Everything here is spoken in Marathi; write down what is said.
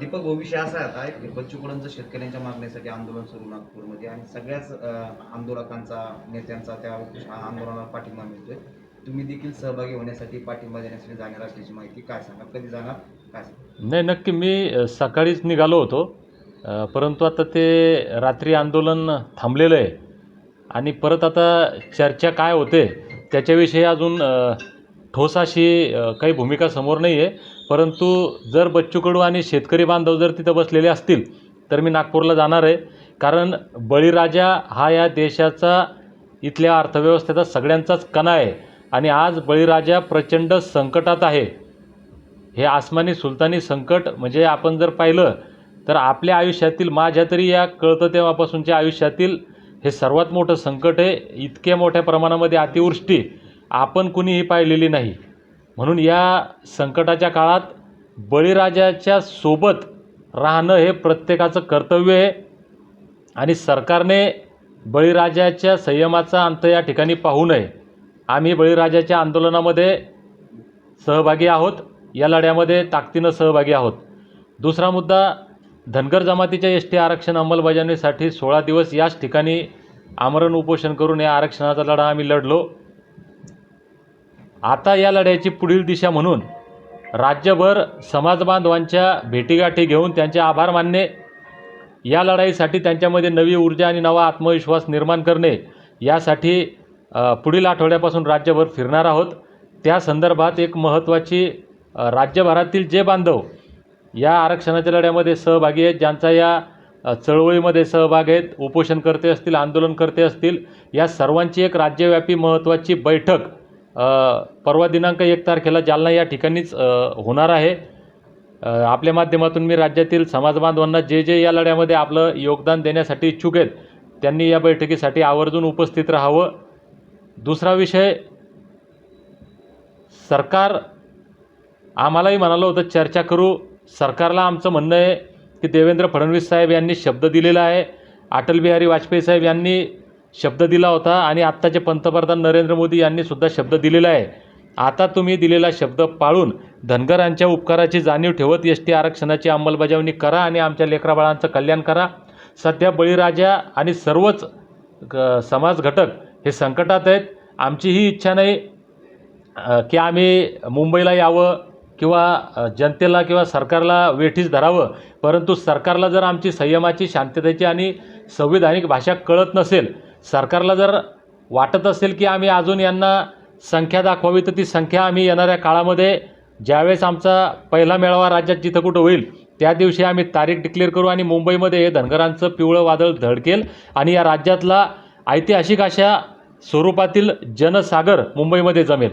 दीपक भाऊ विषय असा आहे आता की बच्चू कडूंचं शेतकऱ्यांच्या मागणीसाठी आंदोलन सुरू नागपूरमध्ये आणि सगळ्याच आंदोलकांचा नेत्यांचा त्या आंदोलनाला पाठिंबा मिळतोय. तुम्ही देखील सहभागी होण्यासाठी पाठिंबा देण्यासाठी जाणार असल्याची माहिती काय सांगा कधी जाणार? काय नाही नक्की मी सकाळीच निघालो होतो. परंतु आता ते रात्री आंदोलन थांबलेलं आहे. आणि परत आता चर्चा काय होते त्याच्याविषयी अजून ठोस अशी काही भूमिका समोर नाही आहे परंतु जर बच्चू कडू आणि शेतकरी बांधव जर तिथं बसलेले असतील तर मी नागपूरला जाणार आहे. कारण बळीराजा हा या देशाचा इथल्या अर्थव्यवस्थेचा सगळ्यांचाच कणा आहे. आणि आज बळीराजा प्रचंड संकटात आहे. हे आसमानी सुलतानी संकट म्हणजे आपण जर पाहिलं तर आपल्या आयुष्यातील माझ्या तरी या कळतं तेव्हापासूनच्या आयुष्यातील हे सर्वात मोठं संकट आहे. इतक्या मोठ्या प्रमाणामध्ये अतिवृष्टी आपण कुणीही पाहिलेली नाही. म्हणून या संकटाच्या काळात बळीराजाच्या सोबत राहणं हे प्रत्येकाचं कर्तव्य आहे. आणि सरकारने बळीराजाच्या संयमाचा अंत या ठिकाणी पाहू नये. आम्ही बळीराजाच्या आंदोलनामध्ये सहभागी आहोत. या लढ्यामध्ये ताकदीनं सहभागी आहोत. दुसरा मुद्दा धनगर जमातीच्या एस टी आरक्षण अंमलबजावणीसाठी सोळा दिवस याच ठिकाणी आमरण उपोषण करून या आरक्षणाचा लढा आम्ही लढलो. आता या लढ्याची पुढील दिशा म्हणून राज्यभर समाजबांधवांच्या भेटीगाठी घेऊन त्यांचे आभार मानणे या लढाईसाठी त्यांच्यामध्ये नवी ऊर्जा आणि नवा आत्मविश्वास निर्माण करणे यासाठी पुढील आठवड्यापासून राज्यभर फिरणार आहोत. त्या संदर्भात एक महत्त्वाची राज्यभरातील जे बांधव या आरक्षणाच्या लढ्यामध्ये सहभागी आहेत ज्यांचा या चळवळीमध्ये सहभाग आहेत उपोषणकर्ते असतील आंदोलनकर्ते असतील या सर्वांची एक राज्यव्यापी महत्त्वाची बैठक परवा दिनांक एक तारखेला जालना या ठिकाणीच होणार आहे. आपल्या माध्यमातून मी राज्यातील समाजबांधवांना जे जे या लढ्यामध्ये आपलं योगदान देण्यासाठी इच्छुक आहेत त्यांनी या बैठकीसाठी आवर्जून उपस्थित राहावं. दुसरा विषय सरकार आम्हालाही म्हणालं होतं चर्चा करू. सरकारला आमचं म्हणणं आहे की देवेंद्र फडणवीस साहेब यांनी शब्द दिलेला आहे. अटल बिहारी वाजपेयी साहेब यांनी शब्द दिला होता आणि आत्ताचे पंतप्रधान नरेंद्र मोदी यांनी सुद्धा शब्द दिलेला आहे. आता तुम्ही दिलेला शब्द पाळून धनगरांच्या उपकाराची जाणीव ठेवत एस टी आरक्षणाची अंमलबजावणी करा आणि आमच्या लेकराबाळांचं कल्याण करा. सध्या बळीराजा आणि सर्वच ग- समाज घटक हे संकटात आहेत. आमची ही इच्छा नाही की आम्ही मुंबईला यावं किंवा जनतेला किंवा सरकारला वेठीस धरावं. परंतु सरकारला जर आमची संयमाची शांततेची आणि संविधानिक भाषा कळत नसेल सरकारला जर वाटत असेल की आम्ही अजून यांना संख्या दाखवावी तर ती संख्या आम्ही येणाऱ्या काळामध्ये ज्यावेळेस आमचा पहिला मेळावा राज्यात जिथं कुठं होईल त्या दिवशी आम्ही तारीख डिक्लेअर करू आणि मुंबईमध्ये हे धनगरांचं पिवळं वादळ धडकेल आणि या राज्यातला ऐतिहासिक अशा स्वरूपातील जनसागर मुंबईमध्ये जमेल.